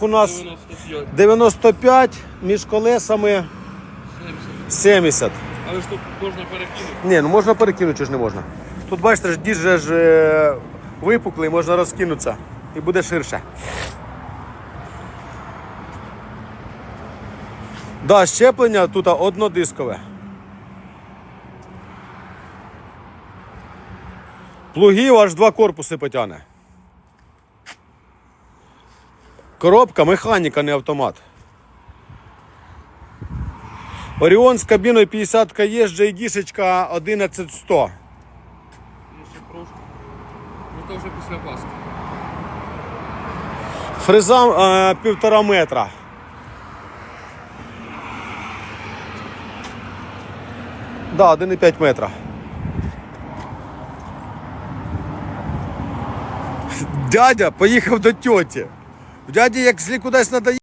У нас 95, 95 між колесами 70. 70. Але ж тут можна перекинути. Ні, ну можна перекинути, чи ж не можна. Тут бачите, ж діж же ж е, випуклий, можна розкинутися і буде ширше. Да, щеплення тут однодискове. Плугів аж два корпуси потягне. Коробка механіка, не автомат. Оріон з кабіною 50 є, JD-шечка 11100. Ще прошу. Ну то вже після Пасхи. Фреза е, півтора метра. Да, 1,5 метра. Дядя поїхав до тьоті. Дяді, як злі кудись надає.